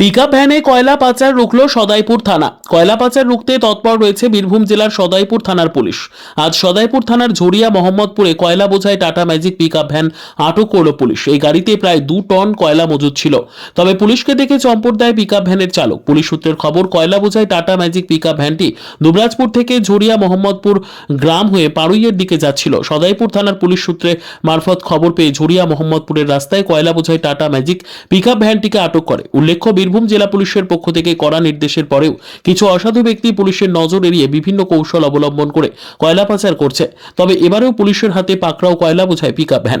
Pickup ভ্যানে কয়লা পাচার রুখল সদাইপুর থানা। কয়লা পাচার রুখতে তৎপর রয়েছে বীরভূম জেলার সদাইপুর থানার পুলিশ। আজ সদাইপুর থানার ঝরিয়া মোহাম্মদপুরে কয়লা বোঝাই টাটা ম্যাজিক পিকআপ ভ্যান আটক করল পুলিশ। এই গাড়িতে প্রায় দু টন কয়লা মজুদ ছিল। তবে পুলিশকে দেখে চম্পট দেয় পিকআপ ভ্যানের চালক। পুলিশ সূত্রের খবর, কয়লা বোঝাই টাটা ম্যাজিক পিকআপ ভ্যানটি দুবরাজপুর থেকে ঝরিয়া মোহাম্মদপুর গ্রাম হয়ে পাড়ুইয়ের দিকে যাচ্ছিল। সদাইপুর থানার পুলিশ সূত্রে মারফত খবর পেয়ে ঝরিয়া মোহাম্মদপুরের রাস্তায় কয়লা বোঝাই টাটা ম্যাজিক পিকআপ ভ্যানটিকে আটক করে। উল্লেখ্য বীরভূম জেলা পুলিশের পক্ষ থেকে কড়া নির্দেশের পরেও কিছু অসাধু ব্যক্তি পুলিশের নজর এড়িয়ে বিভিন্ন কৌশল অবলম্বন করে কয়লা পাচার করছে। তবে এবারেও পুলিশের হাতে পাকড়াও কয়লা বোঝায় পিক ভ্যান